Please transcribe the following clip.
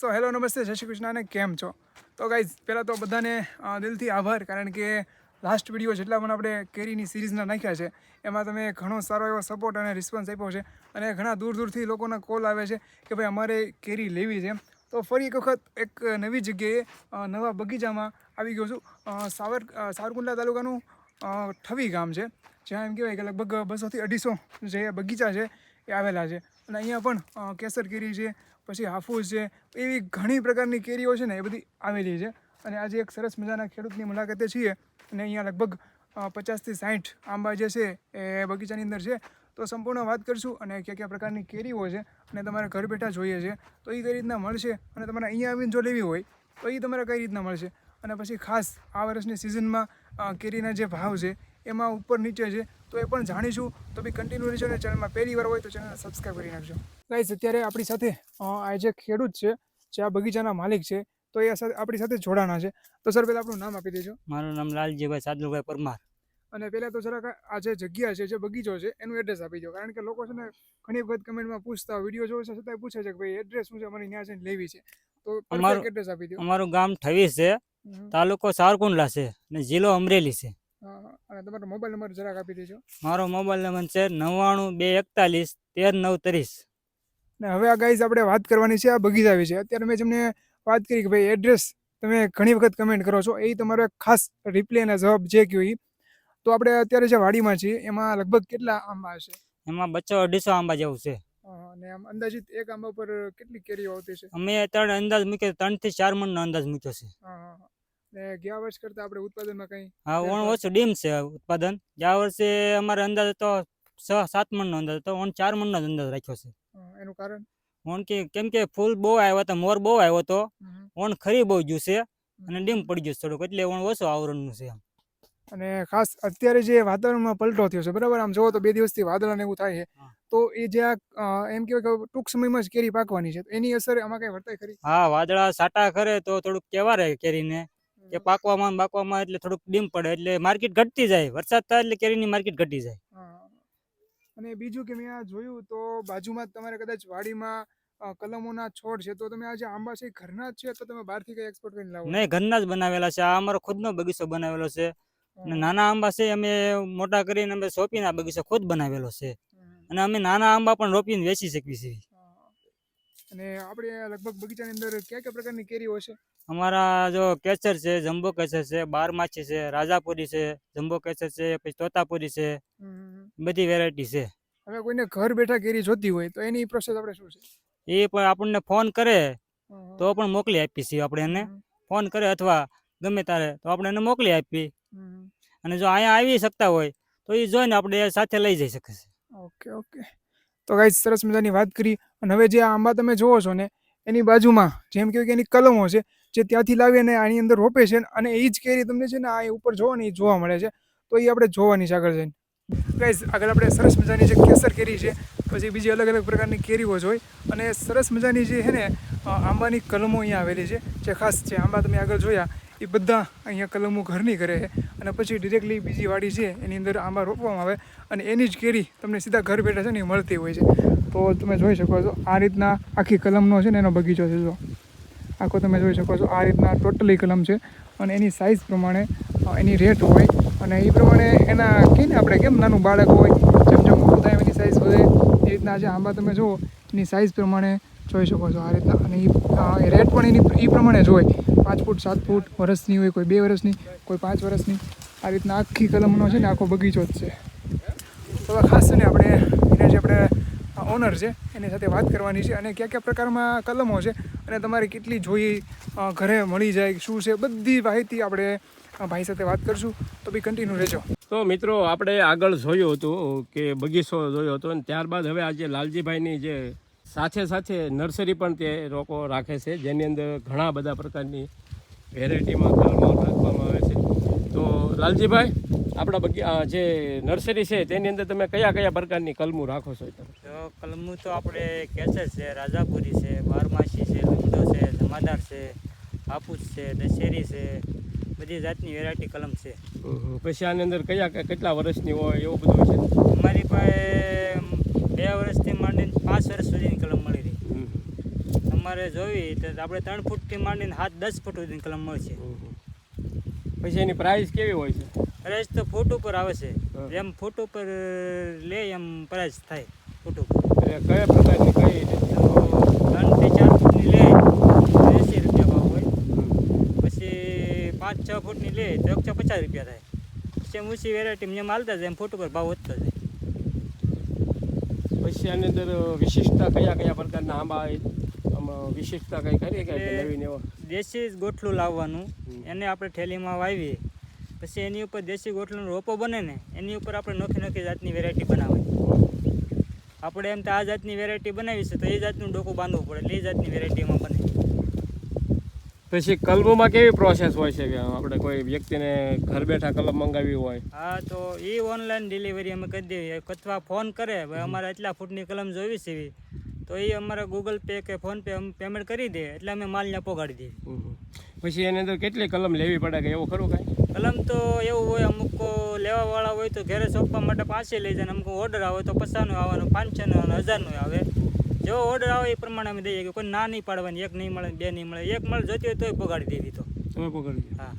So hello, નમસ્તે, જય શ્રી કૃષ્ણ અને કેમ છો? તો ગાઈઝ પહેલાં તો બધાને દિલથી આભાર, કારણ કે લાસ્ટ વીડિયો જેટલા પણ આપણે કેરીની સિરીઝના નાખ્યા છે, એમાં તમે ઘણો સારો એવો સપોર્ટ અને રિસ્પોન્સ આપ્યો છે અને ઘણા દૂર દૂરથી લોકોના કોલ આવે છે કે ભાઈ અમારે કેરી લેવી છે. તો ફરી એક વખત એક નવી જગ્યાએ નવા બગીચામાં આવી ગયો છું. સાવર સાવરકુંડલા તાલુકાનું ઠવી ગામ છે, જ્યાં એમ કહેવાય કે લગભગ બસોથી અઢીસો જે બગીચા છે એ આવેલા છે. અને અહીંયા પણ કેસર કેરી છે પછી હાફૂસ છે, એવી ઘણી પ્રકારની કેરીઓ છે ને એ બધી આવેલી છે. અને આજે એક સરસ મજાના ખેડૂતની મુલાકાતે છીએ અને અહીંયા લગભગ પચાસથી સાઠ આંબા જે છે એ બગીચાની અંદર છે. તો સંપૂર્ણ વાત કરશું અને કયા કયા પ્રકારની કેરીઓ છે અને તમારે ઘર બેઠા જોઈએ છે. તો એ કઈ રીતના મળશે અને તમારે અહીંયા આવીને જો લેવી હોય, તો એ તમારે કઈ રીતના મળશે. અને પછી ખાસ આ વર્ષની સિઝનમાં કેરીના જે ભાવ છે એમાં ઉપર નીચે છે. તો એ પણ જાણીશું. તો બી કન્ટિન્યુ રહેજો અને ચેનલમાં પહેલી વાર હોય તો ચેનલ સબસ્ક્રાઈબ કરી નાખજો. ગાઈઝ અત્યારે આપણી સાથે આ જે ખેડૂત છે જે આ બગીચાના માલિક છે તો એ આપણી સાથે જોડાણા છે. તો સર પહેલાં આપણું નામ આપી દેજો. મારું નામ લાલજીભાઈ સાદલુભાઈ પરમાર. અને પહેલાં તો જરાક આ જે જગ્યા છે જે બગીચો છે એનું એડ્રેસ આપી દો. કારણ કે લોકો છે ને ઘણી વખત કમેન્ટમાં પૂછતા હોય વીડિયો જોવે છે છતાં પૂછે છે કે ભાઈ એડ્રેસ શું છે? અમારે ત્યાં છે લેવી છે. તો અમારું- એડ્રેસ આપી દો. અમારું ગામ ઠવીસ છે. તાલુકો સારકુંડલા છે અને જિલ્લો અમરેલી છે. અને તમારો મોબાઈલ નંબર જરાક આપી દેજો. મારો મોબાઈલ નંબર છે નવ્વાણું બે એકતાલીસ તેર નવ ત્રીસ ને હવે આ ગાઈઝ આપણે વાત કરવાની છે આ બગીચા વિશે. અત્યારે મેં તમને વાત કરી કે ભાઈ એડ્રેસ તમે ઘણી વખત કમેન્ટ કરો છો એ તમારો એક ખાસ રિપ્લે અને જવાબ જે કહ્યું એ તો આપણે અત્યારે જે વાડીમાં છીએ એમાં લગભગ કેટલા આંબા હશે? એમાં બચ્ચો અઢીસો આંબા જેવું છે. અને આમ અંદાજિત એક આંબા પર કેટલી કેરીઓ આવતી છે અમે ત્રણ અંદાજ મૂક્યો ત્રણથી ચાર મણનો અંદાજ મૂક્યો છે. ને ગયા વર્ષ કરતાં આપણે ઉત્પાદનમાં કંઈ હા ઓણ ઓછું ડીમ છે ઉત્પાદન. ગયા વર્ષે અમારે અંદાજ હતો છ સાત મણનો અંદાજ હતો ઓણ ચાર મણનો જ અંદાજ રાખ્યો છે. એનું કારણ? ઓણ કે કેમ કે ફૂલ બહુ આવ્યો હતો મોર બહુ આવ્યો હતો. ઓણ ખરી બહુ ગયું છે અને ડીમ પડી ગયું છે થોડુંક એટલે ઓણ ઓછું આવરણનું છે અને ખાસ અત્યારે જે વાતાવરણમાં પલટો થયો છે બરાબર? આમ જોવો તો બે દિવસથી વાદળાને એવું થાય છે. તો એ જે આ એમ કહેવાય કે ટૂંક સમયમાં જ કેરી પાકવાની છે. તો એની અસર આમાં કઈ વર્તાય ખરી? હા વાદળા સાટા કરે તો થોડુંક કેવા રહે કેરીને. કે પાકવામાં ને બાકવામાં એટલે થોડુંક ડીમ પડે એટલે માર્કેટ ઘટતી જાય. વરસાદ થાય એટલે કેરીની માર્કેટ ઘટી જાય. અને બીજું કે મેં આ જોયું તો બાજુમાં તમારે કદાચ વાડીમાં કલમોના છોડ છે તો તમે આજે આંબા છે ઘરના જ છે તો તમે બહારથી કઈ એક્સપોર્ટ કરીને લાવો? નહીં ઘરના જ બનાવેલા છે. આ અમારો ખુદનો બગીચો બનાવેલો છે. અને નાના આંબા છે અમે મોટા કરીને અમે સોંપીને આ બગીચો ખુદ બનાવેલો છે. અને અમે નાના આંબા પણ રોપીને વેચી શકીએ છીએ. અને આપણે લગભગ બગીચાની અંદર કયા કયા પ્રકારની કેરીઓ છે અમારા જો કેસર છે જમ્બો કેસર છે બારમાછી છે રાજાપુરી છે જમ્બો કેસર છે પછી તોતાપુરી છે બધી વેરાયટી છે. હવે કોઈને ઘર બેઠા કેરી જોતી હોય તો એની પ્રોસેસ આપણે શું છે? એ પણ આપણને ફોન કરે તો પણ મોકલી આપીએ છીએ આપણે એને. ફોન કરે અથવા ગમે ત્યારે તો આપણે એને મોકલી આપીએ અને જો અહીંયા આવી શકતા હોય તો એ જોઈને આપણે સાથે લઈ જઈ શકે છે ઓકે ઓકે. તો ગાઈઝ સરસ મજાની વાત કરી. અને હવે જે આંબા તમે જુઓ છો ને, એની બાજુમાં જેમ કે એની કલમો છે, જે ત્યાંથી લાવી અને આની અંદર રોપે છે અને એ જ કેરી તમને છે ને આ ઉપર જોવાની જોવા મળે છે. તો એ આપણે જોવાની છે આગળ જઈને. ગાઈઝ આગળ આપણે સરસ મજાની જે કેસર કેરી છે, પછી બીજી અલગ અલગ પ્રકારની કેરીઓ જોઈ. અને સરસ મજાની જે છે ને આંબાની કલમો અહીંયા આવેલી છે, જે ખાસ છે, આંબા તમે આગળ જોયા. એ બધા અહીંયા કલમો ઘરની કરે છે. અને પછી ડિરેક્ટલી બીજી વાડી છે, એની અંદર આંબા રોપવામાં આવે અને એની જ કેરી તમને સીધા ઘર બેઠા છે ને એ મળતી હોય છે. તો તમે જોઈ શકો છો, આ રીતના આખી કલમનો છે ને એનો બગીચો છે જો. આખો તમે જોઈ શકો છો, આ રીતના ટોટલી કલમ છે. અને એની સાઇઝ પ્રમાણે એની રેટ હોય. અને એ પ્રમાણે એના કહીને આપણે કેમ નાનું બાળક હોય, જેમ જેમ મોટું થાય એની સાઇઝ વધે, એ રીતના જે આંબા તમે જુઓ, એની સાઇઝ પ્રમાણે જોઈ શકો છો આ રીતના. અને એ રેટ પણ એની, એ પ્રમાણે જ હોય. પાંચ ફૂટ, સાત ફૂટ વર્ષની હોય, કોઈ બે વર્ષની કોઈ પાંચ વર્ષની આ રીતના આખી કલમનો છે ને આખો બગીચો જ છે. તો ખાસ છે ને આપણે એને જે આપણે ઓનર છે, એની સાથે વાત કરવાની છે અને કયા કયા પ્રકારમાં કલમો છે અને તમારે કેટલી જોઈ ઘરે મળી જાય, શું છે, બધી માહિતી આપણે ભાઈ સાથે વાત કરશું. તો બી કન્ટિન્યુ રહેજો. તો મિત્રો, આપણે આગળ જોયું હતું કે બગીચો જોયો હતો અને ત્યારબાદ હવે આજે લાલજીભાઈની જે સાથે સાથે નર્સરી પણ તે લોકો રાખે છે, જેની અંદર ઘણા બધા પ્રકારની વેરાયટીમાં કલમો રાખવામાં આવે છે. તો લાલજીભાઈ આપણા બગીયા જે નર્સરી છે તેની અંદર તમે કયા કયા પ્રકારની કલમો રાખો છો? તમે તો કલમું તો આપણે કેસર છે રાજાપુરી છે બારમાસી છે લંગડો છે જમાદાર છે હાપુસ છે દશેરી છે બધી જાતની વેરાયટી કલમ છે. પછી આની અંદર કયા કયા- કેટલા વર્ષની હોય એવું બધું છે? અમારી પાસે બે વર્ષથી માંડીને પાંચ વર્ષ સુધીની કલમ મળી રહી. તમારે જોવી તો આપણે ત્રણ ફૂટથી માંડીને હાથ દસ ફૂટ સુધીની કલમ મળશે. પછી એની પ્રાઇસ કેવી હોય છે? પ્રાઇસ તો ફૂટ ઉપર આવે છે. એમ ફૂટ ઉપર લે એમ પ્રાઇસ થાય ફૂટ ઉપર. એટલે કયા પ્રકારની કઈ ત્રણથી ચાર ફૂટની લે તો એંસી રૂપિયા ભાવ હોય. પછી પાંચ છ ફૂટની લે તો એકસો પચાસ રૂપિયા થાય. પછી એમ ઊંચી વેરાયટી જેમ હાલતા જાય એમ ફૂટ ઉપર ભાવ વધતો જાય. પછી આની અંદર વિશિષ્ટતા કયા કયા પ્રકારના આંબા આમાં વિશિષ્ટતા કઈ કરી કે નવીન એવો? દેશી ગોઠલું લાવવાનું. એને આપણે થેલીમાં વાવીએ. પછી એની ઉપર દેશી ગોઠલું રોપો બને ને એની ઉપર આપણે નોખી નોખી જાતની વેરાયટી બનાવવાની. આપણે એમ તો આ જાતની વેરાયટી બનાવી છે તો એ જાતનું ડોકું બાંધવું પડે એટલે એ જાતની વેરાયટી એમાં બને. પછી કલમોમાં કેવી પ્રોસેસ હોય છે કે આપણે કોઈ વ્યક્તિને ઘર બેઠા કલમ મંગાવી હોય? હા તો એ ઓનલાઈન ડિલિવરી અમે કરી દેવી. અથવા ફોન કરે ભાઈ અમારે એટલા ફૂટની કલમ જોવી છે એવી, તો એ અમારા ગૂગલ પે કે ફોન પે પેમેન્ટ કરી દે એટલે અમે માલ ત્યાં દઈએ. પછી એની અંદર કેટલી કલમ લેવી પડે કે એવું ખરું કાંઈ? કલમ તો એવું હોય અમુક લેવાવાળા હોય તો ઘરે સોંપવા માટે પાસે લઈ જાય અમુક ઓર્ડર આવે તો પચાસનું આવવાનું પાંચસોનું આવવાનું હજારનું આવે. જેવો ઓર્ડર આવે એ પ્રમાણે અમે દઈએ કે કોઈ ના નહીં પાડવાની એક નહીં મળે બે નહીં મળે એક મળે જોતી હોય તોય પોગાડી દેવી તો. તમે પકડી હા.